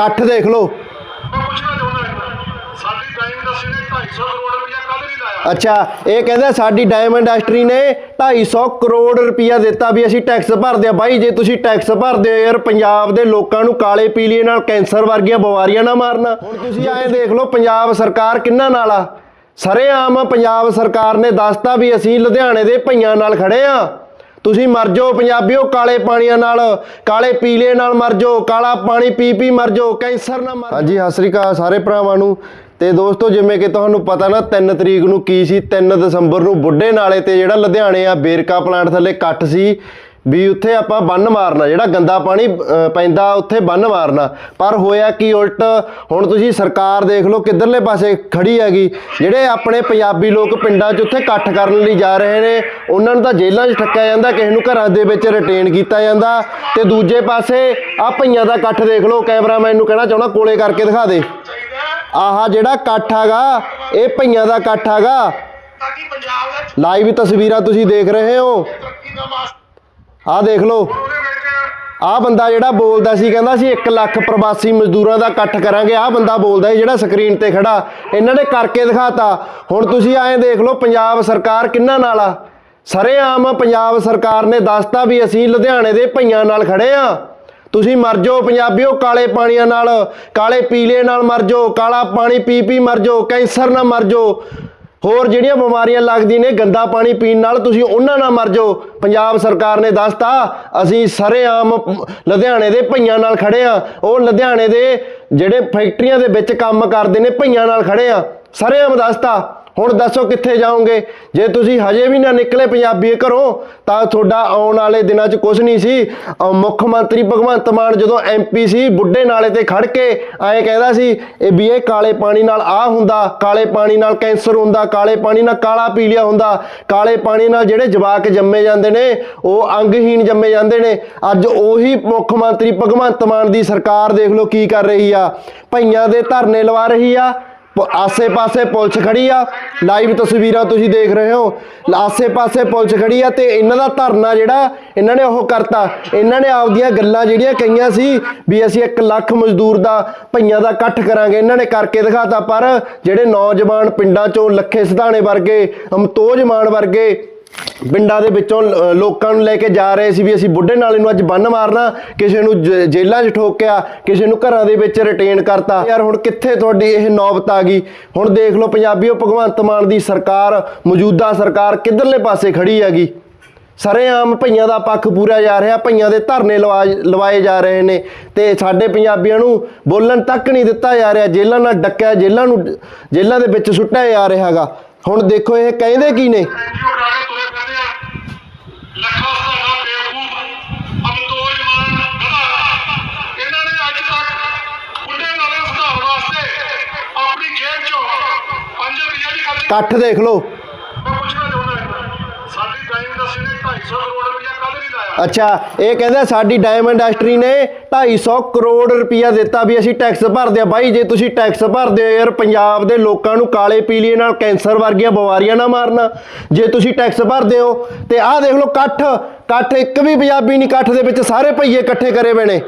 ਇਕੱਠ ਦੇਖ ਲਓ। ਮੈਂ ਪੁੱਛਣਾ ਚਾਹੁੰਦਾ ਹਾਂ ਸਾਡੀ ਟਾਈਮ ਇੰਡਸਟਰੀ ਨੇ 250 ਕਰੋੜ ਰੁਪਇਆ ਕਦ ਨਹੀਂ ਲਾਇਆ ਅੱਛਾ ਇਹ ਕਹਿੰਦਾ ਸਾਡੀ ਡਾਇਮੰਡ ਇੰਡਸਟਰੀ ਨੇ 250 ਕਰੋੜ ਰੁਪਇਆ ਦਿੱਤਾ ਵੀ ਅਸੀਂ ਟੈਕਸ ਭਰਦੇ ਆ ਬਾਈ ਜੇ ਤੁਸੀਂ ਟੈਕਸ ਭਰਦੇ ਹੋ ਯਾਰ ਪੰਜਾਬ ਦੇ ਲੋਕਾਂ ਨੂੰ ਕਾਲੇ ਪੀਲੀਏ ਨਾਲ ਕੈਂਸਰ ਵਰਗੀਆਂ ਬਿਮਾਰੀਆਂ ਨਾ ਮਾਰਨਾ। ਹੁਣ ਤੁਸੀਂ ਐਂ ਦੇਖ ਲਓ ਪੰਜਾਬ ਸਰਕਾਰ ਕਿੰਨਾ ਨਾਲ। ਆ ਸਰੇਆਮ ਪੰਜਾਬ ਸਰਕਾਰ ਨੇ ਦੱਸਤਾ ਵੀ ਅਸੀਂ ਲੁਧਿਆਣੇ ਦੇ ਭਈਆਂ ਨਾਲ ਖੜੇ ਆ। ਤੁਸੀਂ ਮਰ ਜਾਓ ਪੰਜਾਬੀਓ, ਕਾਲੇ ਪਾਣੀਆਂ ਨਾਲ, ਕਾਲੇ ਪੀਲੇ ਨਾਲ ਮਰ ਜਾਓ, ਕਾਲਾ ਪਾਣੀ ਪੀ ਪੀ ਮਰ ਜਾਓ, ਕੈਂਸਰ ਨਾਲ ਮਰ ਹਾਂਜੀ, ਸਤਿ ਸ੍ਰੀ ਅਕਾਲ ਸਾਰੇ ਭਰਾਵਾਂ ਨੂੰ। ਤੇ ਦੋਸਤੋ, ਜਿਵੇਂ ਕਿ ਤੁਹਾਨੂੰ ਪਤਾ ਨਾ 3 ਤਰੀਕ ਨੂੰ ਕੀ ਸੀ? 3 ਦਸੰਬਰ ਨੂੰ ਬੁੱਢੇ ਨਾਲੇ ਤੇ ਜਿਹੜਾ ਲੁਧਿਆਣੇ ਆ, ਬੇਰਕਾ ਪਲਾਂਟ ਥੱਲੇ ਇਕੱਠ ਸੀ। ਵੀ ਉੱਥੇ ਆਪਾਂ ਬੰਨ ਮਾਰਨਾ ਜਿਹੜਾ ਗੰਦਾ ਪਾਣੀ ਪੈਂਦਾ ਉੱਥੇ ਬੰਨ ਮਾਰਨਾ। ਪਰ ਹੋਇਆ ਕੀ ਉਲਟ? ਹੁਣ ਤੁਸੀਂ ਸਰਕਾਰ ਦੇਖ ਲਓ ਕਿੱਧਰਲੇ ਪਾਸੇ ਖੜੀ ਹੈਗੀ। ਜਿਹੜੇ ਆਪਣੇ ਪੰਜਾਬੀ ਲੋਕ ਪਿੰਡਾਂ 'ਚ ਉੱਥੇ ਇਕੱਠ ਕਰਨ ਲਈ ਜਾ ਰਹੇ ਨੇ ਉਹਨਾਂ ਨੂੰ ਤਾਂ ਜੇਲ੍ਹਾਂ 'ਚ ਠੱਕਿਆ ਜਾਂਦਾ ਕਿਸੇ ਨੂੰ ਘਰਾਂ ਦੇ ਵਿੱਚ ਰਿਟੇਨ ਕੀਤਾ ਜਾਂਦਾ। ਤੇ ਦੂਜੇ ਪਾਸੇ ਆ ਭਈਆਂ ਦਾ ਇਕੱਠ ਦੇਖ ਲਓ ਕੈਮਰਾਮੈਨ ਨੂੰ ਕਹਿਣਾ ਚਾਹੁੰਦਾ ਕੋਲੇ ਕਰਕੇ ਦਿਖਾ ਦੇ। ਆਹਾ ਜਿਹੜਾ ਇਕੱਠ ਹੈਗਾ ਇਹ ਭਈਆਂ ਦਾ ਇਕੱਠ ਹੈਗਾ। ਲਾਈਵ ਤਸਵੀਰਾਂ ਤੁਸੀਂ ਦੇਖ ਰਹੇ ਹੋ। ਆਹ ਦੇਖ ਲਓ। ਆਹ ਬੰਦਾ ਜਿਹੜਾ ਬੋਲਦਾ ਸੀ, ਕਹਿੰਦਾ ਸੀ 1 ਲੱਖ ਪ੍ਰਵਾਸੀ ਮਜ਼ਦੂਰਾਂ ਦਾ ਇਕੱਠ ਕਰਾਂਗੇ। ਆਹ ਬੰਦਾ ਬੋਲਦਾ ਸੀ ਜਿਹੜਾ ਸਕਰੀਨ ਤੇ ਖੜਾ। ਇਹਨਾਂ ਨੇ ਕਰਕੇ ਦਿਖਾਤਾ। ਹੁਣ ਤੁਸੀਂ ਐਂ ਦੇਖ ਲਓ, ਪੰਜਾਬ ਸਰਕਾਰ ਕਿੰਨਾ ਨਾਲ ਆ। ਸਰੇਆਮ ਪੰਜਾਬ ਸਰਕਾਰ ਨੇ ਦੱਸਤਾ ਵੀ ਅਸੀਂ ਲੁਧਿਆਣੇ ਦੇ ਭਈਆਂ ਨਾਲ ਖੜੇ ਆ। ਤੁਸੀਂ ਮਰ ਜਾਓ ਪੰਜਾਬੀਓ, ਕਾਲੇ ਪਾਣੀਆਂ ਨਾਲ, ਕਾਲੇ ਪੀਲੇ ਨਾਲ ਮਰ ਜਾਓ, ਕਾਲਾ ਪਾਣੀ ਪੀ ਪੀ ਮਰ ਜਾਓ, ਕੈਂਸਰ ਨਾਲ ਮਰ ਜਾਓ। ਹੋਰ ਜਿਹੜੀਆਂ ਬਿਮਾਰੀਆਂ ਲੱਗਦੀਆਂ ਨੇ ਗੰਦਾ ਪਾਣੀ ਪੀਣ ਨਾਲ ਤੁਸੀਂ ਉਹਨਾਂ ਨਾਲ ਮਰ ਜਾਓ। ਪੰਜਾਬ ਸਰਕਾਰ ਨੇ ਦੱਸਤਾ, ਅਸੀਂ ਸਰੇਆਮ ਲੁਧਿਆਣੇ ਦੇ ਭਈਆਂ ਨਾਲ ਖੜੇ ਆ। ਉਹ ਲੁਧਿਆਣੇ ਦੇ ਜਿਹੜੇ ਫੈਕਟਰੀਆਂ ਦੇ ਵਿੱਚ ਕੰਮ ਕਰਦੇ ਨੇ, ਭਈਆਂ ਨਾਲ ਖੜੇ ਆ। ਸਰੇਆਮ ਦੱਸਤਾ। ਹੁਣ ਦੱਸੋ ਕਿੱਥੇ ਜਾਓਗੇ? ਜੇ ਤੁਸੀਂ ਹਜੇ ਵੀ ਨਾ ਨਿਕਲੇ ਪੰਜਾਬੀ ਘਰੋਂ, ਤਾਂ ਤੁਹਾਡਾ ਆਉਣ ਵਾਲੇ ਦਿਨਾਂ 'ਚ ਕੁਝ ਨਹੀਂ ਸੀ। ਮੁੱਖ ਮੰਤਰੀ ਭਗਵੰਤ ਮਾਨ ਜਦੋਂ ਐਮਪੀ ਸੀ, ਬੁੱਢੇ ਨਾਲੇ ਤੇ ਖੜ ਕੇ ਐਂ ਕਹਿੰਦਾ ਸੀ, ਇਹ ਵੀ ਇਹ ਕਾਲੇ ਪਾਣੀ ਨਾਲ ਆ ਹੁੰਦਾ, ਕਾਲੇ ਪਾਣੀ ਨਾਲ ਕੈਂਸਰ ਹੁੰਦਾ, ਕਾਲੇ ਪਾਣੀ ਨਾਲ ਕਾਲਾ ਪੀਲੀਆ ਹੁੰਦਾ, ਕਾਲੇ ਪਾਣੀ ਨਾਲ ਜਿਹੜੇ ਜਵਾਕ ਜੰਮੇ ਜਾਂਦੇ ਨੇ, ਉਹ ਅੰਗਹੀਣ ਜੰਮੇ ਜਾਂਦੇ ਨੇ। ਅੱਜ ਉਹੀ ਮੁੱਖ ਮੰਤਰੀ ਭਗਵੰਤ ਮਾਨ ਦੀ ਸਰਕਾਰ ਦੇਖ ਲਓ ਕੀ ਕਰ ਰਹੀ ਆ। ਭਈਆਂ ਦੇ ਧਰਨੇ ਲਵਾ ਰਹੀ ਆ ਆਸੇ-ਪਾਸੇ ਪੁਲਿਸ ਖੜੀ ਆ। ਲਾਈਵ ਤਸਵੀਰਾਂ ਤੁਸੀਂ ਦੇਖ ਰਹੇ ਹੋ। ਆਸੇ-ਪਾਸੇ ਪੁਲਿਸ ਖੜੀ ਆ ਤੇ ਇਹਨਾਂ ਦਾ ਧਰਨਾ ਜਿਹੜਾ, ਇਹਨਾਂ ਨੇ ਉਹ ਕਰਤਾ। ਇਹਨਾਂ ਨੇ ਆਪਦੀਆਂ ਗੱਲਾਂ ਜਿਹੜੀਆਂ ਕਹੀਆਂ ਸੀ ਵੀ ਅਸੀਂ 1 ਲੱਖ ਮਜ਼ਦੂਰ ਦਾ ਭਈਆਂ ਦਾ ਇਕੱਠ ਕਰਾਂਗੇ, ਇਹਨਾਂ ਨੇ ਕਰਕੇ ਦਿਖਾਤਾ। ਪਰ ਜਿਹੜੇ ਨੌਜਵਾਨ ਪਿੰਡਾਂ ਚੋਂ ਲੱਖੇ ਸਿਧਾਣੇ ਵਰਗੇ, ਅਮਤੋਜ ਮਾਨ ਵਰਗੇ ਪਿੰਡਾਂ ਦੇ ਵਿੱਚੋਂ ਲੋਕਾਂ ਨੂੰ ਲੈ ਕੇ ਜਾ ਰਹੇ ਸੀ ਵੀ ਅਸੀਂ ਬੁੱਢੇ ਨਾਲੇ ਨੂੰ ਅੱਜ ਬੰਨ ਮਾਰਨਾ, ਕਿਸੇ ਨੂੰ ਜੇਲ੍ਹਾਂ 'ਚ ਠੋਕਿਆ, ਕਿਸੇ ਨੂੰ ਘਰਾਂ ਦੇ ਵਿੱਚ ਰਿਟੇਨ ਕਰਤਾ। ਯਾਰ ਹੁਣ ਕਿੱਥੇ ਤੁਹਾਡੀ ਇਹ ਨੌਬਤ ਆ ਗਈ? ਹੁਣ ਦੇਖ ਲਓ ਪੰਜਾਬੀਓ, ਭਗਵੰਤ ਮਾਨ ਦੀ ਸਰਕਾਰ, ਮੌਜੂਦਾ ਸਰਕਾਰ ਕਿੱਧਰਲੇ ਪਾਸੇ ਖੜੀ ਹੈਗੀ? ਸਰੇਆਮ ਭਈਆਂ ਦਾ ਪੱਖ ਪੂਰਾ ਜਾ ਰਿਹਾ, ਭਈਆਂ ਦੇ ਧਰਨੇ ਲਵਾ- ਲਵਾਏ ਜਾ ਰਹੇ ਨੇ। ਤੇ ਸਾਡੇ ਪੰਜਾਬੀਆਂ ਨੂੰ ਬੋਲਣ ਤੱਕ ਨਹੀਂ ਦਿੱਤਾ ਜਾ ਰਿਹਾ, ਜੇਲ੍ਹਾਂ ਨਾਲ ਡੱਕਿਆ, ਜੇਲ੍ਹਾਂ ਨੂੰ, ਜੇਲ੍ਹਾਂ ਦੇ ਵਿੱਚ ਸੁੱਟਿਆ ਜਾ ਰਿਹਾ ਹੈਗਾ। ਹੁਣ ਦੇਖੋ ਇਹ ਕਹਿੰਦੇ ਕੀ ਨੇ? ਕਦ ਨਹੀਂ ਲਾਇਆ। ਅੱਛਾ ਇਹ ਕਹਿੰਦਾ ਸਾਡੀ ਡਾਇਮੰਡ ਇੰਡਸਟਰੀ ਨੇ 250 ਕਰੋੜ ਰੁਪਇਆ ਦਿੱਤਾ ਵੀ ਅਸੀਂ ਟੈਕਸ ਭਰਦੇ ਆ। ਬਾਈ ਜੇ ਤੁਸੀਂ ਟੈਕਸ ਭਰਦੇ ਹੋ ਯਾਰ ਪੰਜਾਬ ਦੇ ਲੋਕਾਂ ਨੂੰ ਕਾਲੇ ਪੀਲੀਏ ਨਾਲ ਕੈਂਸਰ ਵਰਗੀਆਂ ਬਿਮਾਰੀਆਂ ਨਾ ਮਾਰਨਾ। ਜੇ ਤੁਸੀਂ ਟੈਕਸ ਭਰਦੇ ਹੋ ਤੇ ਆਹ ਦੇਖ ਲਓ ਇਕੱਠ ਇਕੱਠ ਇੱਕ ਵੀ ਪੰਜਾਬੀ ਨਹੀਂ ਇਕੱਠ ਦੇ ਵਿੱਚ ਸਾਰੇ ਭਈਏ ਇਕੱਠੇ ਕਰੇ ਬਣੇ।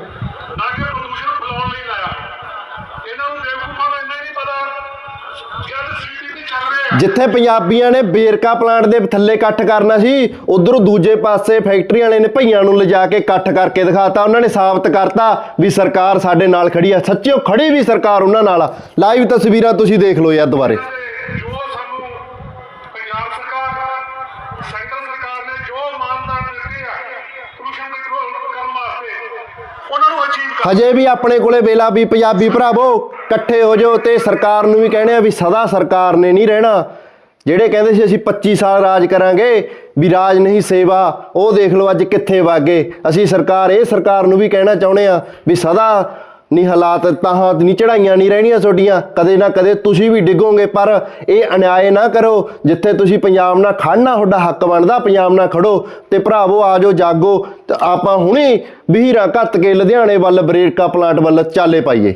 ਜਿੱਥੇ ਪੰਜਾਬੀਆਂ ਨੇ ਬੇਰਕਾ ਪਲਾਂਟ ਦੇ ਥੱਲੇ ਇਕੱਠ ਕਰਨਾ ਸੀ ਉਧਰੋਂ ਦੂਜੇ ਪਾਸੇ ਫੈਕਟਰੀ ਵਾਲੇ ਨੇ ਭਈਆਂ ਨੂੰ ਲਿਜਾ ਕੇ ਇਕੱਠ ਕਰਕੇ ਦਿਖਾਤਾ। ਉਹਨਾਂ ਨੇ ਸਾਬਤ ਕਰਤਾ ਵੀ ਸਰਕਾਰ ਸਾਡੇ ਨਾਲ ਖੜੀ ਆ। ਸੱਚਿਓ ਖੜੀ ਵੀ ਸਰਕਾਰ ਉਹਨਾਂ ਨਾਲ ਆ। ਲਾਈਵ ਤਸਵੀਰਾਂ ਤੁਸੀਂ ਦੇਖ ਲਓ ਯਾਰ ਦੁਬਾਰੇ। ਹਜੇ ਵੀ ਆਪਣੇ ਕੋਲੇ ਵੇਲਾ ਵੀ ਪੰਜਾਬੀ ਭਰਾਵੋ ਇਕੱਠੇ ਹੋ ਜਾਓ ਤੇ ਸਰਕਾਰ ਨੂੰ ਵੀ ਕਹਿਣੇ ਆ ਵੀ ਸਦਾ ਸਰਕਾਰ ਨੇ ਨਹੀਂ ਰਹਿਣਾ। ਜਿਹੜੇ ਕਹਿੰਦੇ ਸੀ ਅਸੀਂ 25 ਸਾਲ ਰਾਜ ਕਰਾਂਗੇ, ਵੀ ਰਾਜ ਨਹੀਂ ਸੇਵਾ, ਉਹ ਦੇਖ ਲਓ ਅੱਜ ਕਿੱਥੇ ਵਾਗੇ। ਅਸੀਂ ਸਰਕਾਰ, ਇਹ ਸਰਕਾਰ ਨੂੰ ਵੀ ਕਹਿਣਾ ਚਾਹੁੰਦੇ ਆ ਵੀ ਸਦਾ ਨਹੀਂ ਹਾਲਾਤ ਤਾਂ ਨਹੀਂ ਚੜਾਈਆਂ ਨਹੀਂ ਰਹਿਣੀਆਂ ਤੁਹਾਡੀਆਂ। ਕਦੇ ਨਾ ਕਦੇ ਤੁਸੀਂ ਵੀ ਡਿੱਗੋਗੇ, ਪਰ ਇਹ ਅਨਿਆਏ ਨਾ ਕਰੋ। ਜਿੱਥੇ ਤੁਸੀਂ ਪੰਜਾਬ ਨਾਲ ਖੜਨਾ ਤੁਹਾਡਾ ਹੱਕ ਬਣਦਾ, ਪੰਜਾਬ ਨਾਲ ਖੜੋ ਤੇ ਭਰਾਵੋ ਆਜੋ ਜਾਗੋ। ਤੇ ਆਪਾਂ ਹੁਣੇ ਵੀਰਾਂ ਘੱਟ ਕੇ ਲੁਧਿਆਣੇ ਵੱਲ ਬਰੇਕਾ ਪਲਾਂਟ ਵੱਲ ਚਾਲੇ ਪਾਈਏ।